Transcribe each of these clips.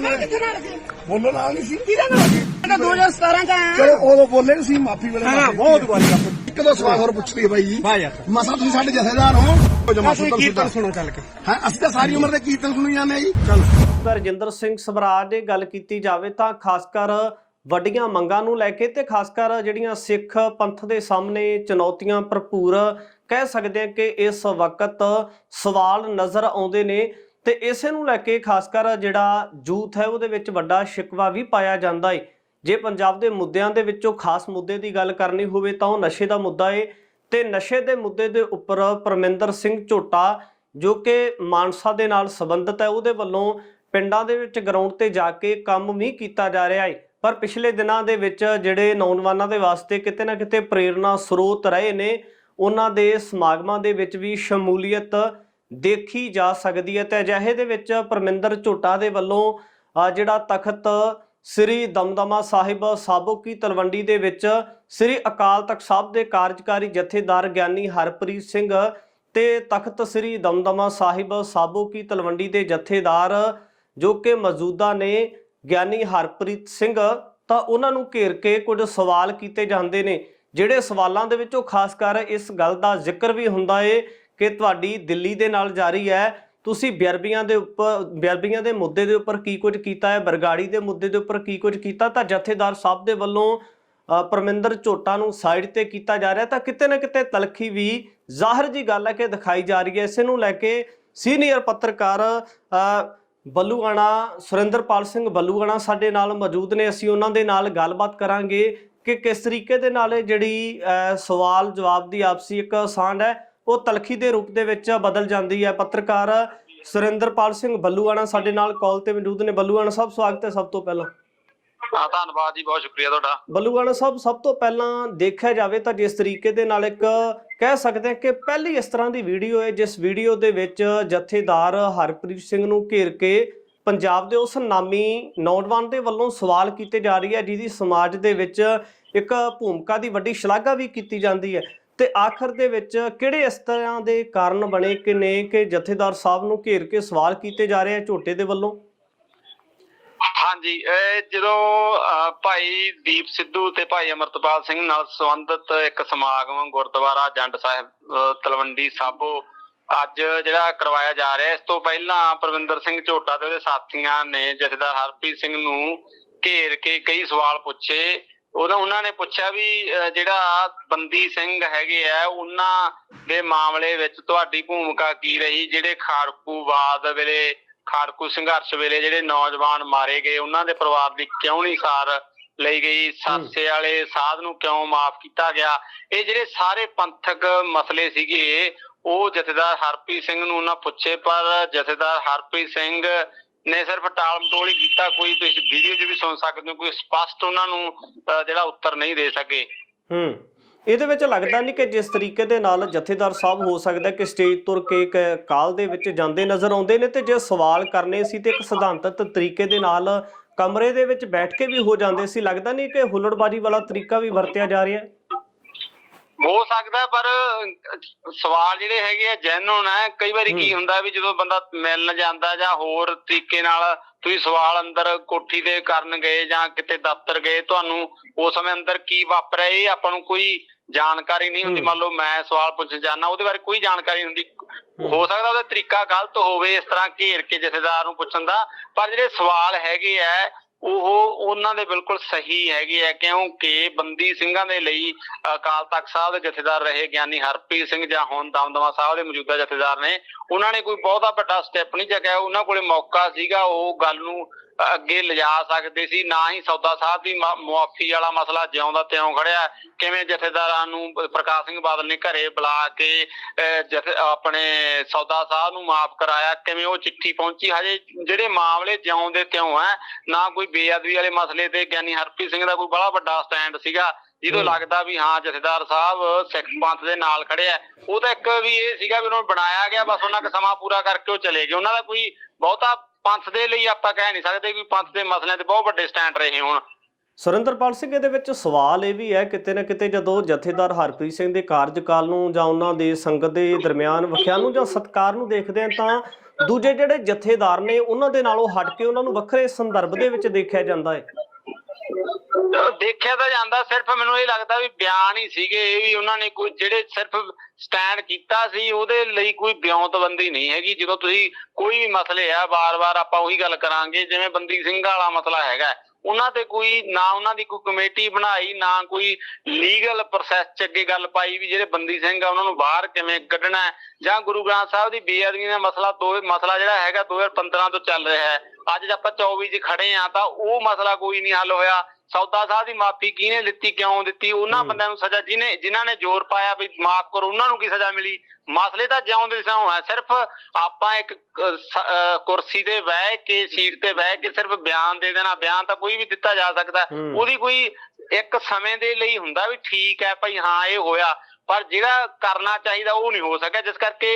ਨੇ ਕਿੱਥੇ ਨਾਲ ਸੀ? ਬੋਲੋ ਨਾਲ ਨਹੀਂ ਸੀ। ਕਿਹਦਾ ਨਾਲ ਸੀ? ਮੈਂ ਤਾਂ 2017 ਚ ਆਇਆ। ਚਲੋ ਉਦੋਂ ਬੋਲੇ ਨਹੀਂ ਸੀ ਮਾਫੀ ਵੇਲੇ ਹਾਂ ਬਹੁਤ ਵਾਰੀ ਆਪੋ। ਇੱਕ ਦੋ ਸਵਾਲ ਹੋਰ ਪੁੱਛ ਲਈ ਬਾਈ ਜੀ। ਵਾਹ ਯਾਰ ਮਸਾ ਤੁਸੀਂ ਸਾਡੇ ਜਥੇਦਾਰ ਹੋ? ਉਹ ਜਮਾ ਅਸੀਂ ਸੁਤਰ ਕੀਰਤਨ ਸੁਤਰ ਸੁਣੋ ਚੱਲ ਕੇ। ਹਾਂ ਅਸੀਂ ਤਾਂ ਸਾਰੀ ਉਮਰ ਦੇ ਕੀਰਤਨ ਸੁਣੀ ਜਾਂਦੇ ਆ ਜੀ। ਚਲ। ਰਜਿੰਦਰ ਸਿੰਘ ਸਵਰਾਜ ਦੀ ਗੱਲ ਕੀਤੀ ਜਾਵੇ ਤਾਂ ਖਾਸ ਕਰ ਵੱਡੀਆਂ ਮੰਗਾਂ ਨੂੰ ਲੈ ਕੇ ਤੇ ਖਾਸ ਕਰ ਜਿਹੜੀਆਂ ਸਿੱਖ ਪੰਥ ਦੇ ਸਾਹਮਣੇ ਚੁਣੌਤੀਆਂ ਭਰਪੂਰ ਕਹਿ ਸਕਦੇ ਹਾਂ ਕਿ ਇਸ ਵਕਤ ਸਵਾਲ ਨਜ਼ਰ ਆਉਂਦੇ ਨੇ। ਤੇ ਇਸੇ ਨੂੰ ਲੈ ਕੇ ਖਾਸ ਕਰ ਜਿਹੜਾ ਯੂਥ ਹੈ ਉਹਦੇ ਵਿੱਚ ਵੱਡਾ ਸ਼ਿਕਵਾ ਵੀ ਪਾਇਆ ਜਾਂਦਾ ਏ। ਜੇ ਪੰਜਾਬ ਦੇ ਮੁੱਦਿਆਂ ਦੇ ਵਿੱਚੋਂ ਖਾਸ ਮੁੱਦੇ ਦੀ ਗੱਲ ਕਰਨੀ ਹੋਵੇ ਤਾਂ ਉਹ ਨਸ਼ੇ ਦਾ ਮੁੱਦਾ ਏ ਤੇ ਨਸ਼ੇ ਦੇ ਮੁੱਦੇ ਦੇ ਉੱਪਰ ਪਰਮਿੰਦਰ ਸਿੰਘ ਝੋਟਾ, ਜੋ ਕਿ ਮਾਨਸਾ ਦੇ ਨਾਲ ਸੰਬੰਧਿਤ ਹੈ, ਉਹਦੇ ਵੱਲੋਂ ਪਿੰਡਾਂ ਦੇ ਵਿੱਚ ਗਰਾਊਂਡ ਤੇ ਜਾ ਕੇ ਕੰਮ ਵੀ ਕੀਤਾ ਜਾ ਰਿਹਾ ਹੈ ਪਰ ਪਿਛਲੇ ਦਿਨਾਂ ਦੇ ਵਿੱਚ ਜਿਹੜੇ ਨੌਜਵਾਨਾਂ ਦੇ ਵਾਸਤੇ ਕਿਤੇ ਨਾ ਕਿਤੇ ਪ੍ਰੇਰਣਾ ਸਰੋਤ ਰਹੇ ਨੇ, ਉਹਨਾਂ ਦੇ ਸਮਾਗਮਾਂ ਦੇ ਵਿੱਚ ਵੀ ਸ਼ਮੂਲੀਅਤ ਦੇਖੀ ਜਾ ਸਕਦੀ ਹੈ। ਤੇ ਅਜਿਹੇ ਦੇ ਵਿੱਚ ਪਰਮਿੰਦਰ ਝੋਟਾ ਦੇ ਵੱਲੋਂ ਜਿਹੜਾ ਤਖਤ ਸ੍ਰੀ ਦਮਦਮਾ ਸਾਹਿਬ ਸਾਬੋਕੀ ਤਲਵੰਡੀ ਦੇ ਵਿੱਚ ਸ੍ਰੀ ਅਕਾਲ ਤਖਤ ਸਾਹਿਬ ਦੇ ਕਾਰਜਕਾਰੀ ਜਥੇਦਾਰ ਗਿਆਨੀ ਹਰਪ੍ਰੀਤ ਸਿੰਘ ਤੇ ਤਖਤ ਸ੍ਰੀ ਦਮਦਮਾ ਸਾਹਿਬ ਸਾਬੋਕੀ ਤਲਵੰਡੀ ਦੇ ਜਥੇਦਾਰ ਜੋ ਕਿ ਮੌਜੂਦਾ ਨੇ ਗਿਆਨੀ ਹਰਪ੍ਰੀਤ ਸਿੰਘ, ਤਾਂ ਉਹਨਾਂ ਨੂੰ ਘੇਰ ਕੇ ਕੁਝ ਸਵਾਲ ਕੀਤੇ ਜਾਂਦੇ ਨੇ। ਜਿਹੜੇ ਸਵਾਲਾਂ ਦੇ ਵਿੱਚੋਂ ਖਾਸ ਕਰ ਇਸ ਗੱਲ ਦਾ ਜ਼ਿਕਰ ਵੀ ਹੁੰਦਾ ਏ ਕਿ ਤੁਹਾਡੀ ਦਿੱਲੀ ਦੇ ਨਾਲ ਜਾਰੀ ਹੈ। ਤੁਸੀਂ ਬਿਅਰਬੀਆਂ ਦੇ ਉੱਪਰ ਬਿਅਰਬੀਆਂ ਦੇ ਮੁੱਦੇ ਦੇ ਉੱਪਰ ਕੀ ਕੁਝ ਕੀਤਾ ਹੈ? ਬਰਗਾੜੀ ਦੇ ਮੁੱਦੇ ਦੇ ਉੱਪਰ ਕੀ ਕੁਝ ਕੀਤਾ? ਤਾਂ ਜਥੇਦਾਰ ਸਾਹਿਬ ਦੇ ਵੱਲੋਂ ਪਰਮਿੰਦਰ ਝੋਟਾ ਨੂੰ ਸਾਈਡ ਤੇ ਕੀਤਾ ਜਾ ਰਿਹਾ ਤਾਂ ਕਿਤੇ ਨਾ ਕਿਤੇ ਤਲਖੀ ਵੀ ਜ਼ਾਹਰ ਜੀ ਗੱਲ ਹੈ ਕਿ ਦਿਖਾਈ ਜਾ ਰਹੀ ਹੈ। ਇਸੇ ਨੂੰ ਲੈ ਕੇ ਸੀਨੀਅਰ ਪੱਤਰਕਾਰ ਬੱਲੂਆਣਾ, ਸੁਰਿੰਦਰਪਾਲ ਸਿੰਘ ਬੱਲੂਆਣਾ ਸਾਡੇ ਨਾਲ ਮੌਜੂਦ ਨੇ। ਅਸੀਂ ਉਹਨਾਂ ਦੇ ਨਾਲ ਗੱਲਬਾਤ ਕਰਾਂਗੇ ਕਿ ਕਿਸ ਤਰੀਕੇ ਦੇ ਨਾਲ ਜਿਹੜੀ ਸਵਾਲ ਜਵਾਬ ਦੀ ਆਪਸੀ ਇੱਕ ਸਾਂਢ ਹੈ। ਉਹ ਤਲਖੀ ਦੇ ਰੂਪ ਦੇ ਵਿੱਚ ਬਦਲ ਜਾਂਦੀ ਹੈ। ਪੱਤਰਕਾਰ ਸੁਰਿੰਦਰਪਾਲ ਸਿੰਘ ਬੱਲੂਆਣਾ ਸਾਡੇ ਨਾਲ ਕਾਲ ਤੇ ਮੌਜੂਦ ਨੇ। ਬੱਲੂਆਣਾ ਸਾਹਿਬ ਸਵਾਗਤ ਹੈ ਸਭ ਤੋਂ ਪਹਿਲਾਂ। ਹਾਂ ਧੰਨਵਾਦ ਜੀ ਬਹੁਤ ਸ਼ੁਕਰੀਆ ਤੁਹਾਡਾ। ਬੱਲੂਆਣਾ ਸਾਹਿਬ ਸਭ ਤੋਂ ਪਹਿਲਾਂ ਦੇਖਿਆ ਜਾਵੇ ਤਾਂ ਜਿਸ ਤਰੀਕੇ ਦੇ ਨਾਲ ਇੱਕ ਕਹਿ ਸਕਦੇ ਹਾਂ ਕਿ ਪਹਿਲੀ ਇਸ ਤਰ੍ਹਾਂ ਦੀ ਵੀਡੀਓ ਹੈ ਜਿਸ ਵੀਡੀਓ ਦੇ ਵਿੱਚ ਜਥੇਦਾਰ ਹਰਪ੍ਰੀਤ ਸਿੰਘ ਨੂੰ ਘੇਰ ਕੇ ਪੰਜਾਬ ਦੇ ਉਸ ਨਾਮੀ ਨੌਜਵਾਨ ਦੇ ਵੱਲੋਂ ਸਵਾਲ ਕੀਤੇ ਜਾ ਰਹੀ ਹੈ ਜਿਹਦੀ ਸਮਾਜ ਦੇ ਵਿੱਚ ਇੱਕ ਭੂਮਿਕਾ ਦੀ ਵੱਡੀ ਸ਼ਲਾਘਾ ਵੀ ਕੀਤੀ ਜਾਂਦੀ ਹੈ। ਤੇ ਆਖਰ ਦੇ ਵਿੱਚ ਕਿਹੜੇ ਇਸ ਤਰ੍ਹਾਂ ਦੇ ਕਾਰਨ ਬਣੇ ਕਿ ਨੇ ਕਿ ਜਥੇਦਾਰ ਸਾਹਿਬ ਨੂੰ ਘੇਰ ਕੇ ਸਵਾਲ ਕੀਤੇ ਜਾ ਰਹੇ ਆ ਝੋਟੇ ਦੇ ਵੱਲੋਂ? ਹਾਂਜੀ, ਇਹ ਜਦੋਂ ਭਾਈ ਦੀਪ ਸਿੱਧੂ ਤੇ ਭਾਈ ਅਮਰਤਪਾਲ ਸਿੰਘ ਨਾਲ ਸੰਬੰਧਿਤ ਇੱਕ ਸਮਾਗਮ ਗੁਰਦੁਆਰਾ ਜੰਡ ਸਾਹਿਬ ਤਲਵੰਡੀ ਸਾਬੋ ਅੱਜ ਜਿਹੜਾ ਕਰਵਾਇਆ ਜਾ ਰਿਹਾ, ਇਸ ਤੋਂ ਪਹਿਲਾਂ ਪ੍ਰਵਿੰਦਰ ਸਿੰਘ ਝੋਟਾ ਤੇ ਉਹਦੇ ਸਾਥੀਆਂ ਨੇ ਜਥੇਦਾਰ ਹਰਪ੍ਰੀਤ ਸਿੰਘ ਨੂੰ ਘੇਰ ਕੇ ਕਈ ਸਵਾਲ ਪੁੱਛੇ। ਉਹਦਾ ਉਹਨਾਂ ਨੇ ਪੁੱਛਿਆ ਵੀ ਜਿਹੜਾ ਬੰਦੀ ਸਿੰਘ ਹੈਗੇ ਆ ਉਹਨਾਂ ਦੇ ਮਾਮਲੇ ਵਿੱਚ ਤੁਹਾਡੀ ਭੂਮਿਕਾ ਕੀ ਰਹੀ? ਜਿਹੜੇ ਖਾੜਕੂਵਾਦ ਵੇਲੇ ਖਾੜਕੂ ਸੰਘਰਸ਼ ਵੇਲੇ ਜਿਹੜੇ ਨੌਜਵਾਨ ਮਾਰੇ ਗਏ ਉਹਨਾਂ ਦੇ ਪਰਿਵਾਰ ਦੀ ਕਿਉਂ ਨਹੀਂ ਸਾਰ ਲਈ ਗਈ? ਸਾਸੇ ਵਾਲੇ ਸਾਧ ਨੂੰ ਕਿਉਂ ਮਾਫ ਕੀਤਾ ਗਿਆ? ਇਹ ਜਿਹੜੇ ਸਾਰੇ ਪੰਥਕ ਮਸਲੇ ਸੀਗੇ ਉਹ ਜਥੇਦਾਰ ਹਰਪ੍ਰੀਤ ਸਿੰਘ ਨੂੰ ਉਹਨਾਂ ਪੁੱਛੇ ਪਰ ਜਥੇਦਾਰ ਹਰਪ੍ਰੀਤ ਸਿੰਘ ਨੇ ਸਿਰਫ ਟਾਲ ਮਟੋਲ ਹੀ ਕੀਤਾ, ਕੋਈ ਤੁਸੀਂ ਵੀਡੀਓ 'ਚ ਵੀ ਸੁਣ ਸਕਦੇ ਹੋ, ਕੋਈ ਸਪਸ਼ਟ ਉਹਨਾਂ ਨੂੰ ਜਿਹੜਾ ਉੱਤਰ ਨਹੀਂ ਦੇ ਸਕੇ। ਹੂੰ। ਇਹਦੇ ਵਿੱਚ ਲੱਗਦਾ ਨਹੀਂ ਕਿ ਜਿਸ ਤਰੀਕੇ ਦੇ ਨਾਲ ਜਥੇਦਾਰ ਸਾਹਿਬ ਹੋ ਸਕਦਾ ਕਿ ਸਟੇਜ ਤੁਰ ਕੇ ਇੱਕ ਕਾਲ ਦੇ ਵਿੱਚ ਜਾਂਦੇ ਨਜ਼ਰ ਆਉਂਦੇ ਨੇ ਤੇ ਜੇ ਸਵਾਲ ਕਰਨੇ ਸੀ ਤੇ ਇੱਕ ਸਿਧਾਂਤਕ ਤਰੀਕੇ ਦੇ ਨਾਲ ਕਮਰੇ ਦੇ ਵਿੱਚ ਬੈਠ ਕੇ ਵੀ ਹੋ ਜਾਂਦੇ ਸੀ। ਲੱਗਦਾ ਨਹੀਂ ਕਿ ਹੁੱਲੜਬਾਜੀ ਵਾਲਾ ਤਰੀਕਾ ਵੀ ਵਰਤਿਆ ਜਾ ਰਿਹਾ। ਹੈ ਹੋ ਸਕਦਾ ਪਰ ਸਵਾਲ ਜਿਹੜੇ ਹੈਗੇ ਆ ਜੈਨੂਨ ਹੈ ਕਈ ਵਾਰੀ ਕੀ ਹੁੰਦਾ ਵੀ ਜਦੋਂ ਬੰਦਾ ਮਿਲਣ ਜਾਂਦਾ ਜਾਂ ਹੋਰ ਤਰੀਕੇ ਨਾਲ ਤੁਸੀਂ ਸਵਾਲ ਅੰਦਰ ਕੋਠੀ ਤੇ ਕਰਨ ਗਏ ਜਾਂ ਕਿਤੇ ਦਫ਼ਤਰ ਗਏ ਤੁਹਾਨੂੰ ਉਸ ਸਮੇਂ ਅੰਦਰ ਕੀ ਵਾਪਰਿਆ? ਇਹ ਆਪਾਂ ਨੂੰ ਕੋਈ ਜਾਣਕਾਰੀ ਨਹੀਂ ਹੁੰਦੀ। ਮੰਨ ਲਓ ਮੈਂ ਸਵਾਲ ਪੁੱਛਣ ਜਾਣਾ ਉਹਦੇ ਬਾਰੇ ਕੋਈ ਜਾਣਕਾਰੀ ਹੁੰਦੀ। ਹੋ ਸਕਦਾ ਉਹਦਾ ਤਰੀਕਾ ਗਲਤ ਹੋਵੇ ਇਸ ਤਰ੍ਹਾਂ ਘੇਰ ਕੇ ਜਥੇਦਾਰ ਨੂੰ ਪੁੱਛਣ ਦਾ। ਪਰ ਜਿਹੜੇ ਸਵਾਲ ਹੈਗੇ ਆ ਉਹ ਉਹਨਾਂ ਦੇ ਬਿਲਕੁਲ ਸਹੀ ਹੈਗੇ ਆ, ਕਿਉਂਕਿ ਬੰਦੀ ਸਿੰਘਾਂ ਦੇ ਲਈ ਅਕਾਲ ਤਖਤ ਸਾਹਿਬ ਦੇ ਜਥੇਦਾਰ ਰਹੇ ਗਿਆਨੀ ਹਰਪ੍ਰੀਤ ਸਿੰਘ ਜਾਂ ਹੁਣ ਦਮਦਮਾ ਸਾਹਿਬ ਦੇ ਮੌਜੂਦਾ ਜਥੇਦਾਰ ਨੇ। ਉਹਨਾਂ ਨੇ ਕੋਈ ਬਹੁਤਾ ਵੱਡਾ ਸਟੈਪ ਨਹੀਂ ਚੱਕਿਆ, ਉਹਨਾਂ ਕੋਲੇ ਮੌਕਾ ਸੀਗਾ, ਉਹ ਗੱਲ ਨੂੰ ਅੱਗੇ ਲਿਜਾ ਸਕਦੇ ਸੀ ਨਾ ਹੀ ਸੌਦਾ ਸਾਹਿਬ ਦੀ ਮੁਆਫੀ ਵਾਲਾ ਮਸਲਾ ਜਿਉਂਦਾ ਤਿਉਂ ਖੜਿਆ। ਕਿਵੇਂ ਜਥੇਦਾਰਾਂ ਨੂੰ ਪ੍ਰਕਾਸ਼ ਸਿੰਘ ਬਾਦਲ ਨੇ ਘਰੇ ਬੁਲਾ ਕੇ ਆਪਣੇ ਸੌਦਾ ਸਾਹਿਬ ਨੂੰ ਮਾਫ ਕਰਾਇਆ ਕਿਵੇਂ ਉਹ ਚਿੱਠੀ ਪਹੁੰਚੀ? ਹਜੇ ਜਿਹੜੇ ਮਾਮਲੇ ਜਿਉਂਦੇ ਤਿਉਂ ਹੈ ਨਾ ਕੋਈ ਬੇਅਦਬੀ ਵਾਲੇ ਮਸਲੇ ਤੇ ਗਿਆਨੀ ਹਰਪ੍ਰੀਤ ਸਿੰਘ ਦਾ ਕੋਈ ਬੜਾ ਵੱਡਾ ਸਟੈਂਡ ਸੀਗਾ ਜਿਹਦੋਂ ਲੱਗਦਾ ਵੀ ਹਾਂ ਜਥੇਦਾਰ ਸਾਹਿਬ ਸਿੱਖ ਪੰਥ ਦੇ ਨਾਲ ਖੜੇ ਆ। ਉਹ ਤਾਂ ਇੱਕ ਵੀ ਇਹ ਸੀਗਾ ਵੀ ਉਹਨਾਂ ਨੂੰ ਬਣਾਇਆ ਗਿਆ ਬਸ ਉਹਨਾਂ ਦਾ ਸਮਾਂ ਪੂਰਾ ਕਰਕੇ ਉਹ ਚਲੇ ਗਏ। ਉਹਨਾਂ ਦਾ ਕੋਈ ਬਹੁਤਾ ਪੰਥ ਦੇ ਲਈ ਆਪਾਂ ਕਹਿ ਨਹੀਂ ਸਕਦੇ ਕਿ ਪੰਥ ਦੇ ਮਸਲਿਆਂ ਤੇ ਬਹੁਤ ਵੱਡੇ ਸਟੈਂਡ ਰਹੇ ਹੋਣ। ਸੁਰਿੰਦਰਪਾਲ ਸਿੰਘ, ਇਹਦੇ ਵਿੱਚ ਸਵਾਲ ਇਹ ਵੀ ਹੈ, ਕਿਤੇ ਨਾ ਕਿਤੇ ਜਦੋਂ ਜਥੇਦਾਰ ਹਰਪ੍ਰੀਤ ਸਿੰਘ ਦੇ ਕਾਰਜਕਾਲ ਨੂੰ ਜਾਂ ਉਹਨਾਂ ਦੇ ਸੰਗਤ ਦੇ ਦਰਮਿਆਨ ਵਖਿਆ ਨੂੰ ਜਾਂ ਸਤਕਾਰ ਨੂੰ ਦੇਖਦੇ ਹਾਂ, ਤਾਂ ਦੂਜੇ ਜਿਹੜੇ ਜਥੇਦਾਰ ਨੇ, ਉਹਨਾਂ ਦੇ ਨਾਲੋਂ ਹਟ ਕੇ ਉਹਨਾਂ ਨੂੰ ਵੱਖਰੇ ਸੰਦਰਭ ਦੇ ਵਿੱਚ ਦੇਖਿਆ ਜਾਂਦਾ ਹੈ। ਦੇਖਿਆ ਤਾਂ ਜਾਂਦਾ, ਸਿਰਫ ਮੈਨੂੰ ਇਹ ਲੱਗਦਾ ਵੀ ਬਿਆਨ ਹੀ ਸੀਗੇ, ਇਹ ਵੀ ਉਹਨਾਂ ਨੇ ਕੋਈ, ਜਿਹੜੇ ਸਿਰਫ ਸਟੈਂਡ ਕੀਤਾ ਸੀ, ਉਹਦੇ ਲਈ ਕੋਈ ਬਿਉਂਤਬੰਦੀ ਨਹੀਂ ਹੈਗੀ। ਜਦੋਂ ਤੁਸੀਂ ਕੋਈ ਵੀ ਮਸਲੇ ਆ, ਵਾਰ-ਵਾਰ ਆਪਾਂ ਉਹੀ ਗੱਲ ਕਰਾਂਗੇ, ਜਿਵੇਂ ਬੰਦੀ ਸਿੰਘ ਵਾਲਾ ਮਸਲਾ ਹੈਗਾ। ਉਹਨਾਂ ਤੇ ਕੋਈ, ਨਾ ਉਹਨਾਂ ਦੀ ਕੋਈ ਕਮੇਟੀ ਬਣਾਈ, ਨਾ ਕੋਈ ਲੀਗਲ ਪ੍ਰੋਸੈਸ ਚ ਅੱਗੇ ਗੱਲ ਪਾਈ ਵੀ ਜਿਹੜੇ ਬੰਦੀ ਸਿੰਘ ਆ, ਉਹਨਾਂ ਨੂੰ ਬਾਹਰ ਕਿਵੇਂ ਕੱਢਣਾ ਜਾਂ ਗੁਰੂ ਗ੍ਰੰਥ ਸਾਹਿਬ ਦੀ ਬੇਅਦਬੀ ਦਾ ਮਸਲਾ, ਦੋ, ਮਸਲਾ ਜਿਹੜਾ ਹੈਗਾ 2015 ਤੋਂ ਚੱਲ ਰਿਹਾ ਹੈ। ਅੱਜ ਆਪਾਂ 24 ਚ ਖੜੇ ਆ ਤਾਂ ਉਹ ਮਸਲਾ ਕੋਈ ਨਹੀਂ ਹੱਲ ਹੋਇਆ। ਸੌਦਾ ਸਾਹਿਬ ਦੀ ਮਾਫੀ ਕਿਹਨੇ ਦਿੱਤੀ ਕਿਉਂ ਦਿੱਤੀ? ਉਹਨਾਂ ਬੰਦਿਆਂ ਨੂੰ ਸਜ਼ਾ ਜਿਹਨੇ ਜਿਨ੍ਹਾਂ ਨੇ ਜ਼ੋਰ ਪਾਇਆ ਵੀ ਮਾਫ ਕਰੋ ਉਹਨਾਂ ਨੂੰ ਕੀ ਸਜ਼ਾ ਮਿਲੀ? ਮਸਲੇ ਤਾਂ ਜਿਉਂ ਦੇ ਸਿਉਂ ਹੈ ਸਿਰਫ ਆਪਾਂ ਇੱਕ ਸ- ਕੁਰਸੀ ਤੇ ਬਹਿ ਕੇ ਸੀਟ ਤੇ ਬਹਿ ਕੇ ਸਿਰਫ ਬਿਆਨ ਦੇ ਦੇਣਾ ਬਿਆਨ ਤਾਂ ਕੋਈ ਵੀ ਦਿੱਤਾ ਜਾ ਸਕਦਾ। ਉਹਦੀ ਕੋਈ ਇੱਕ ਸਮੇਂ ਦੇ ਲਈ ਹੁੰਦਾ ਵੀ ਠੀਕ ਹੈ ਭਾਈ ਹਾਂ ਇਹ ਹੋਇਆ। ਪਰ ਜਿਹੜਾ ਕਰਨਾ ਚਾਹੀਦਾ ਉਹ ਨਹੀਂ ਹੋ ਸਕਿਆ ਜਿਸ ਕਰਕੇ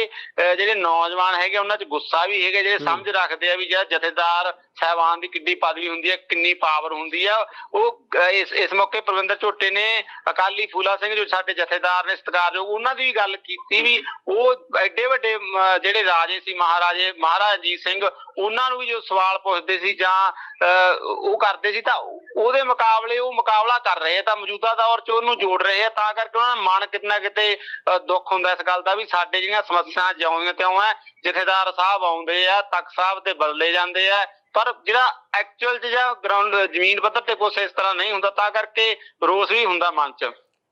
ਜਿਹੜੇ ਨੌਜਵਾਨ ਹੈਗੇ ਉਹਨਾਂ 'ਚ ਗੁੱਸਾ ਵੀ ਹੈਗਾ ਜਿਹੜੇ ਸਮਝ ਰੱਖਦੇ ਆ ਵੀ ਜਿਹੜਾ ਜਥੇਦਾਰ ਸਹਿਬਾਨ ਦੀ ਕਿੱਡੀ ਪਦਵੀ ਹੁੰਦੀ ਹੈ, ਕਿੰਨੀ ਪਾਵਰ ਹੁੰਦੀ ਆ। ਉਹ ਇਸ ਇਸ ਮੌਕੇ ਪ੍ਰਵਿੰਦਰ ਝੋਟੇ ਨੇ, ਅਕਾਲੀ ਫੂਲਾ ਸਿੰਘ ਜੋ ਸਾਡੇ ਜਥੇਦਾਰ ਨੇ, ਸਤਿਕਾਰਯੋਗ ਉਹਨਾਂ ਦੀ ਵੀ ਗੱਲ ਕੀਤੀ ਵੀ ਉਹ ਐਡੇ ਵੱਡੇ ਜਿਹੜੇ ਰਾਜੇ ਸੀ, ਮਹਾਰਾਜੇ, ਮਹਾਰਾਜਾ ਅਜੀਤ ਸਿੰਘ, ਉਹਨਾਂ ਨੂੰ ਵੀ ਜੋ ਸਵਾਲ ਪੁੱਛਦੇ ਸੀ ਜਾਂ ਉਹ ਕਰਦੇ ਸੀ ਤਾਂ ਉਹਦੇ ਮੁਕਾਬਲੇ ਉਹ ਮੁਕਾਬਲਾ ਕਰ ਰਹੇ ਆ, ਤਾਂ ਮੌਜੂਦਾ ਦੌਰ 'ਚ ਉਹਨੂੰ ਜੋੜ ਰਹੇ ਆ, ਤਾਂ ਕਰਕੇ ਉਹਨਾਂ ਦਾ ਮਨ ਕਿਤਨਾ ਕਿਤੇ ਦੁੱਖ ਹੁੰਦਾ ਇਸ ਗੱਲ ਦਾ ਵੀ ਸਾਡੇ ਜਿਹੜੀਆਂ ਸਮੱਸਿਆ ਜਿਉਂ ਤਿਉਂ ਹੈ, ਜਥੇਦਾਰ ਸਾਹਿਬ ਆਉਂਦੇ ਆ, ਤਖਤ ਸਾਹਿਬ ਤੇ ਬਦਲੇ ਜਾਂਦੇ ਆ ਪਰ ਜਿਹੜਾ ਐਕਚੁਅਲ 'ਚ ਜਾਂ ਗਰਾਊਂਡ ਜ਼ਮੀਨ ਪੱਧਰ ਤੇ ਕੁਛ ਇਸ ਤਰ੍ਹਾਂ ਨਹੀਂ ਹੁੰਦਾ ਤਾਂ ਕਰਕੇ ਰੋਸ ਵੀ ਹੁੰਦਾ ਮਨ 'ਚ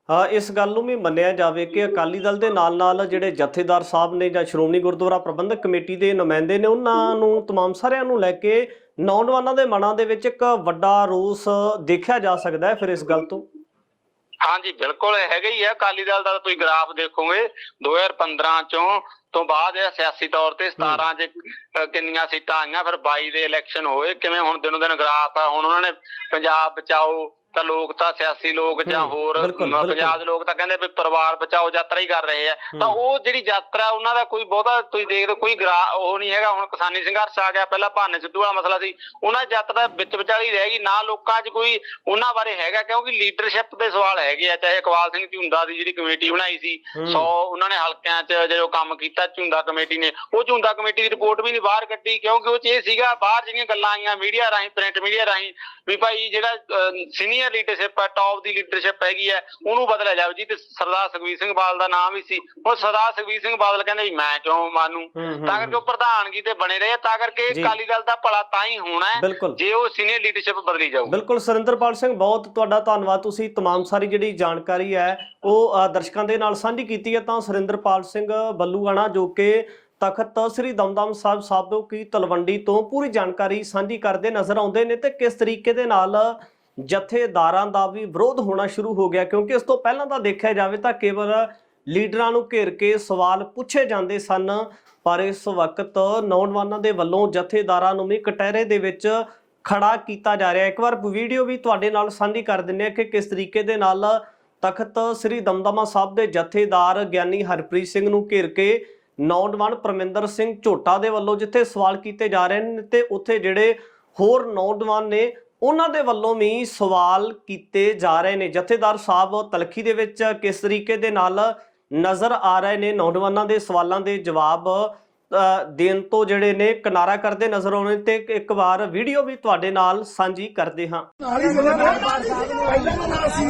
ਹਾਂ ਇਸ ਗੱਲ ਨੂੰ ਵੀ ਮੰਨਿਆ ਜਾਵੇ ਕਿ ਅਕਾਲੀ ਦਲ ਦੇ ਨਾਲ ਨਾਲ ਜਿਹੜੇ ਜਥੇਦਾਰ ਸਾਹਿਬ ਨੇ ਜਾਂ ਸ਼੍ਰੋਮਣੀ ਗੁਰਦੁਆਰਾ ਪ੍ਰਬੰਧਕ ਕਮੇਟੀ ਦੇ ਨੁਮਾਇੰਦੇ ਨੇ ਉਹਨਾਂ ਨੂੰ तमाम ਸਾਰਿਆਂ ਨੂੰ ਲੈ ਕੇ ਨੌਜਵਾਨਾਂ ਦੇ ਮਨਾਂ ਦੇ ਵਿੱਚ ਇੱਕ ਵੱਡਾ ਰੋਸ ਦੇਖਿਆ ਜਾ ਸਕਦਾ ਹੈ ਫਿਰ ਇਸ ਗੱਲ ਤੋਂ ਹਾਂਜੀ ਬਿਲਕੁਲ ਹੈਗਾ ਹੀ ਆ। ਅਕਾਲੀ ਦਲ ਦਾ ਤੁਸੀਂ ਗ੍ਰਾਫ ਦੇਖੋਗੇ 2015 ਚੋਂ ਤੋਂ ਬਾਅਦ ਇਹ ਸਿਆਸੀ ਤੌਰ ਤੇ 17 ਚ ਕਿੰਨੀਆਂ ਸੀਟਾਂ ਆਈਆਂ ਫਿਰ 22 ਦੇ ਇਲੈਕਸ਼ਨ ਹੋਏ। ਕਿਵੇਂ ਹੁਣ ਦਿਨੋਂ ਦਿਨ ਗ੍ਰਾਫ ਆ ਹੁਣ ਉਹਨਾਂ ਨੇ ਪੰਜਾਬ ਬਚਾਓ ਤਾਂ ਲੋਕ ਤਾਂ ਸਿਆਸੀ ਲੋਕ ਜਾਂ ਹੋਰ। ਪੰਜਾਬ ਦੇ ਲੋਕ ਤਾਂ ਕਹਿੰਦੇ ਵੀ ਪਰਿਵਾਰ ਬਚਾਓ ਯਾਤਰਾ ਹੀ ਕਰ ਰਹੇ ਆ। ਤਾਂ ਉਹ ਜਿਹੜੀ ਯਾਤਰਾ ਉਹਨਾਂ ਦਾ ਕੋਈ ਬਹੁਤਾ ਤੁਸੀਂ ਦੇਖਦੇ ਹੋ, ਕੋਈ ਗਰਾ ਉਹ ਨਹੀਂ ਹੈਗਾ। ਹੁਣ ਕਿਸਾਨੀ ਸੰਘਰਸ਼ ਆ ਗਿਆ ਪਹਿਲਾਂ ਭਾਨੇ ਸਿੱਧੂ ਵਾਲਾ ਮਸਲਾ ਸੀ। ਉਹਨਾਂ ਦੀ ਯਾਤਰਾ ਵਿੱਚ ਵਿਚਾਲੀ ਰਹਿ ਗਈ। ਨਾ ਲੋਕਾਂ 'ਚ ਕੋਈ ਉਹਨਾਂ ਬਾਰੇ ਹੈਗਾ ਕਿਉਂਕਿ ਲੀਡਰਸ਼ਿਪ ਦੇ ਸਵਾਲ ਹੈਗੇ ਆ। ਚਾਹੇ ਇਕਬਾਲ ਸਿੰਘ ਝੁੰਦਾ ਦੀ ਜਿਹੜੀ ਕਮੇਟੀ ਬਣਾਈ ਸੀ ਹੂੰ। 100 ਉਹਨਾਂ ਨੇ ਹਲਕਿਆਂ 'ਚ ਜਦੋਂ ਕੰਮ ਕੀਤਾ ਝੁੰਦਾ ਕਮੇਟੀ ਨੇ ਉਹ ਝੁੰਦਾ ਕਮੇਟੀ ਦੀ ਰਿਪੋਰਟ ਵੀ ਨਹੀਂ ਬਾਹਰ ਕੱਢੀ ਕਿਉਂਕਿ ਉਹ 'ਚ ਇਹ ਸੀਗਾ ਬਾਹਰ ਜਿਹੜੀਆਂ ਗੱਲਾਂ ਆਈਆਂ ਮੀਡੀਆ ਰਾਹੀਂ ਪ੍ਰਿੰਟ ਮੀਡੀਆ ਰਾਹੀਂ ਵੀ ਭਾਈ ਜਿਹੜਾ ਸੀਨੀਅਰ ਲੀਡਰਸ਼ਿਪ ਹੈ ਟੌਪ ਦੀ ਲੀਡਰਸ਼ਿਪ ਹੈਗੀ ਹੈ ਉਹਨੂੰ ਬਦਲਿਆ ਜਾਵੇ ਜੀ ਤੇ ਸਰਦਾਰ ਸੁਖਬੀਰ ਸਿੰਘ ਬਾਦਲ ਦਾ ਨਾਮ ਵੀ ਸੀ ਹੁਣ ਸਰਦਾਰ ਸੁਖਬੀਰ ਸਿੰਘ ਬਾਦਲ ਕਹਿੰਦੇ ਵੀ ਮੈਂ ਕਿਉਂ ਮਾਨੂੰ ਹੂੰ, ਹੂੰ, ਤਾਂ ਕਰਕੇ ਉਹ ਪ੍ਰਧਾਨਗੀ ਤੇ ਬਣੇ ਰਹੇ ਆ, ਤਾਂ ਕਰਕੇ ਜੀ। ਅਕਾਲੀ ਦਲ ਦਾ ਭਲਾ ਤਾਂ ਹੀ ਹੋਣਾ ਹੈ ਬਿਲਕੁਲ। ਜੇ ਉਹ ਸੀਨੀਅਰ ਲੀਡਰਸ਼ਿਪ ਬਦਲੀ ਜਾਊ ਬਿਲਕੁਲ ਸੁਰਿੰਦਰਪਾਲ ਸਿੰਘ ਬਹੁਤ ਤੁਹਾਡਾ ਧੰਨਵਾਦ ਤੁਸੀਂ तमाम ਸਾਰੀ ਜਿਹੜੀ ਜਾਣਕਾਰੀ ਹੈ ਉਹ ਅ, ਦਰਸ਼ਕਾਂ ਦੇ ਨਾਲ ਸਾਂਝੀ ਕੀਤੀ ਹੈ ਤਾਂ ਸੁਰਿੰਦਰਪਾਲ ਸਿੰਘ ਬੱਲੂਆਣਾ ਜੋ ਕਿ ਤਖਤ ਸ੍ਰੀ ਦਮਦਮ ਸਾਹਿਬ ਸਾਬੋ ਕੀ ਤਲਵੰਡੀ ਤੋਂ ਪੂਰੀ ਜਾਣਕਾਰੀ ਸਾਂਝੀ ਕਰਦੇ ਨਜ਼ਰ ਆਉਂਦੇ ਨੇ ਤੇ ਕਿਸ ਤਰੀਕੇ ਦੇ ਨਾਲ ਜਥੇਦਾਰਾਂ ਦਾ ਵੀ ਵਿਰੋਧ ਹੋਣਾ ਸ਼ੁਰੂ ਹੋ ਗਿਆ ਕਿਉਂਕਿ ਇਸ ਤੋਂ ਪਹਿਲਾਂ ਤਾਂ ਦੇਖਿਆ ਜਾਵੇ ਤਾਂ ਕੇਵਲ ਲੀਡਰਾਂ ਨੂੰ ਘੇਰ ਕੇ ਸਵਾਲ ਪੁੱਛੇ ਜਾਂਦੇ ਸਨ, ਪਰ ਇਸ ਵਕਤ ਨੌਜਵਾਨਾਂ ਦੇ ਵੱਲੋਂ ਜਥੇਦਾਰਾਂ ਨੂੰ ਵੀ ਕਟਹਿਰੇ ਦੇ ਵਿੱਚ ਖੜਾ ਕੀਤਾ ਜਾ ਰਿਹਾ ਇੱਕ ਵਾਰ ਵੀਡੀਓ ਵੀ ਤੁਹਾਡੇ ਨਾਲ ਸਾਂਝੀ ਕਰ ਦਿੰਨੇ ਆ ਕਿ ਕਿਸ ਤਰੀਕੇ ਦੇ ਨਾਲ ਤਖਤ ਸ੍ਰੀ ਦਮਦਮਾ ਸਾਹਿਬ ਦੇ ਜਥੇਦਾਰ ਗਿਆਨੀ ਹਰਪ੍ਰੀਤ ਸਿੰਘ ਨੂੰ ਘੇਰ ਕੇ ਨੌਜਵਾਨ ਪਰਮਿੰਦਰ ਸਿੰਘ ਝੋਟਾ ਦੇ ਵੱਲੋਂ ਜਿੱਥੇ ਸਵਾਲ ਕੀਤੇ ਜਾ ਰਹੇ ਨੇ ਤੇ ਉੱਥੇ ਜਿਹੜੇ ਹੋਰ ਨੌਜਵਾਨ ਨੇ ਉਹਨਾਂ ਦੇ ਵੱਲੋਂ ਵੀ ਸਵਾਲ ਕੀਤੇ ਜਾ ਰਹੇ ਨੇ। ਜਥੇਦਾਰ ਸਾਹਿਬ ਤਲਖੀ ਦੇ ਵਿੱਚ ਕਿਸ ਤਰੀਕੇ ਦੇ ਨਾਲ ਨਜ਼ਰ ਆ ਰਹੇ ਨੇ? ਨੌਜਵਾਨਾਂ ਦੇ ਸਵਾਲਾਂ ਦੇ ਜਵਾਬ ਦੇਣ ਤੋਂ ਜਿਹੜੇ ਨੇ ਕਿਨਾਰਾ ਕਰਦੇ ਨਜ਼ਰ ਆਉਣੇ ਤੇ ਇੱਕ ਵਾਰ ਵੀਡੀਓ ਵੀ ਤੁਹਾਡੇ ਨਾਲ ਸਾਂਝੀ ਕਰਦੇ ਹਾਂ। ਨਾਲ ਹੀ ਬੋਲੋ। ਨਾ ਪਹਿਲਾਂ ਤਾਂ ਨਾਲ ਸੀ।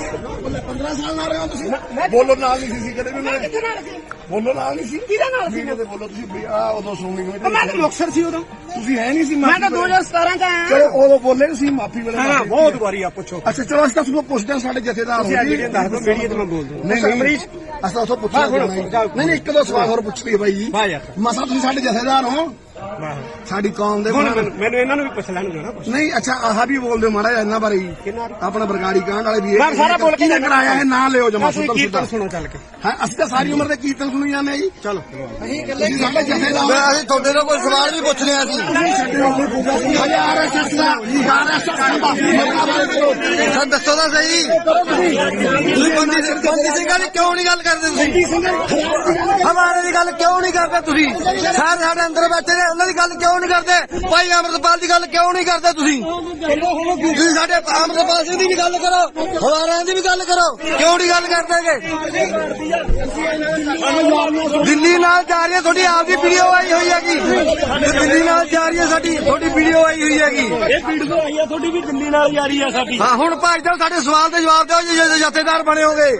15 ਸਾਲ ਨਾਲ ਰਹੇ ਹੋ ਤੁਸੀਂ। ਬੋਲੋ ਨਾਲ ਨਹੀਂ ਸੀ ਕਦੇ ਵੀ ਮੈਂ ਕਿੱਥੇ ਨਾਲ ਸੀ? ਬੋਲੋ ਨਾਲ ਨਹੀਂ ਸੀ ਕਿਹਦਾ ਨਾਲ ਸੀ ਤੇ ਬੋਲੋ ਤੁਸੀਂ ਵੀ ਆ ਉਦੋਂ ਸੁਣਨੀ ਹੋਈ ਮੈਂ ਤਾਂ ਮੁਕਤਸਰ ਸੀ ਉਦੋਂ ਤੁਸੀਂ ਹੈ ਨਹੀਂ ਸੀ ਮੈਂ ਤਾਂ ਵੇਲੇ। 2017 ਚ ਆਇਆ ਚਲੋ ਉਦੋਂ ਬੋਲੇ ਨਹੀਂ ਸੀ ਮਾਫੀ ਵੇਲੇ ਹਾਂ ਬਹੁਤ। ਵਾਰੀ ਆ ਪੁੱਛੋ ਅੱਛਾ ਚਲੋ ਅਸੀਂ ਤਾਂ ਤੁਹਾਨੂੰ ਪੁੱਛਦੇ ਹਾਂ ਸਾਡੇ ਜਥੇਦਾਰ ਹੋ ਜੀ। ਦੱਸ ਦਿਓ, ਮੀਡੀਆ ਤੇ ਮੈਂ ਬੋਲ ਦੂੰ। ਨਹੀਂ ਨਹੀਂ ਅਸੀਂ ਉਥੋਂ ਪੁੱਛਿਆ। ਨਹੀਂ ਨਹੀਂ ਇੱਕ ਦੋ ਸਵਾਲ ਹੋਰ ਪੁੱਛ ਲਈਏ ਬਾਈ ਜੀ। ਮਸਾ ਤੁਸੀਂ ਸਾਡੇ ਜਥੇਦਾਰ ਹੋ ਸਾਡੀ ਕੌਮ ਦੇ ਹੁਣ ਮੈਨੂੰ ਮੈਨੂੰ ਇਹਨਾਂ ਨੂੰ ਵੀ ਪੁੱਛ ਲੈਣ ਨਾ ਕੁਛ। ਨਹੀਂ ਅੱਛਾ ਆਹ ਵੀ ਬੋਲਦੇ ਹੋ ਮਾੜਾ ਜਿਹਾ ਇਹਨਾਂ ਬਾਰੇ ਹੀ। ਕਿੰਨਾ ਆਪਣਾ ਬਰਗਾੜੀ ਕਾਂਡ ਵਾਲੇ ਵੀ ਮੈਂ ਸਾਰਾ ਬੋਲ ਕੇ ਕਿਹਨੇ ਕਰਾਇਆ ਇਹ? ਨਾਂ ਲਿਓ ਜਮਾ ਤੁਸੀਂ ਕੀਰਤਨ ਸੁਣੋ ਚੱਲ ਕੇ। ਹਾਂ ਅਸੀਂ ਤਾਂ ਸਾਰੀ ਉਮਰ ਦੇ ਕੀਰਤਨ ਸੁਣੀ ਜਾਂਦੇ ਆ ਜੀ। ਚਲੋ ਤੁਸੀਂ ਸਾਡੇ ਜਥੇਦਾਰ ਅਸੀਂ ਤੁਹਾਡੇ ਤੋਂ ਕੋਈ ਸਵਾਲ ਨਹੀਂ ਪੁੱਛ ਰਿਹਾ ਸੀ ਸਾਨੂੰ ਦੱਸੋ ਤਾਂ ਸਹੀ। ਤੁਸੀਂ ਬੰਦੀ ਸਿੰਘ ਬੰਦੀ ਸਿੰਘਾਂ ਦੀ ਕਿਉਂ ਨਹੀਂ ਗੱਲ ਕਰਦੇ ਤੁਸੀਂ? ਹਮਾਰੇ ਦੀ ਗੱਲ ਕਿਉਂ ਨਹੀਂ ਕਰਦੇ ਤੁਸੀਂ? ਸਾਰੇ ਸਾਡੇ ਅੰਦਰ ਬੈਠੇ ਨੇ। ਉਹਨਾਂ ਦੀ ਗੱਲ ਕਿਉਂ ਨਹੀਂ ਕਰਦੇ? ਭਾਈ ਅਮਰਤਪਾਲ ਦੀ ਗੱਲ ਕਿਉਂ ਨਹੀਂ ਕਰਦੇ ਤੁਸੀਂ? ਤੁਸੀਂ ਸਾਡੇ ਅਮਰਤਪਾਲ ਸਿੰਘ ਦੀ ਵੀ ਗੱਲ ਕਰੋ ਹਵਾਰਿਆਂ ਦੀ ਵੀ ਗੱਲ ਕਰੋ। ਕਿਉਂ ਨਹੀਂ ਗੱਲ ਕਰਦੇਗੇ ਦਿੱਲੀ ਨਾਲ ਜਾ ਰਹੀ ਹੈ ਤੁਹਾਡੀ ਆਪਦੀ ਵੀਡੀਓ ਆਈ ਹੋਈ ਹੈਗੀ। ਦਿੱਲੀ ਨਾਲ ਜਾ ਰਹੀ ਹੈ ਸਾਡੀ ਤੁਹਾਡੀ ਵੀਡੀਓ ਆਈ ਹੋਈ ਹੈਗੀ। ਇਹ ਵੀਡੀਓ ਆਈ ਆ ਤੁਹਾਡੀ ਵੀ ਦਿੱਲੀ ਨਾਲ ਜਾ ਰਹੀ ਆ ਸਾਡੀ। ਹਾਂ ਹੁਣ ਭਾਈ ਸਾਹਿਬ ਸਾਡੇ ਸਵਾਲ ਦੇ ਜਵਾਬ ਦਿਓ ਜੇ ਜਥੇਦਾਰ ਬਣੇ ਹੋਗੇ।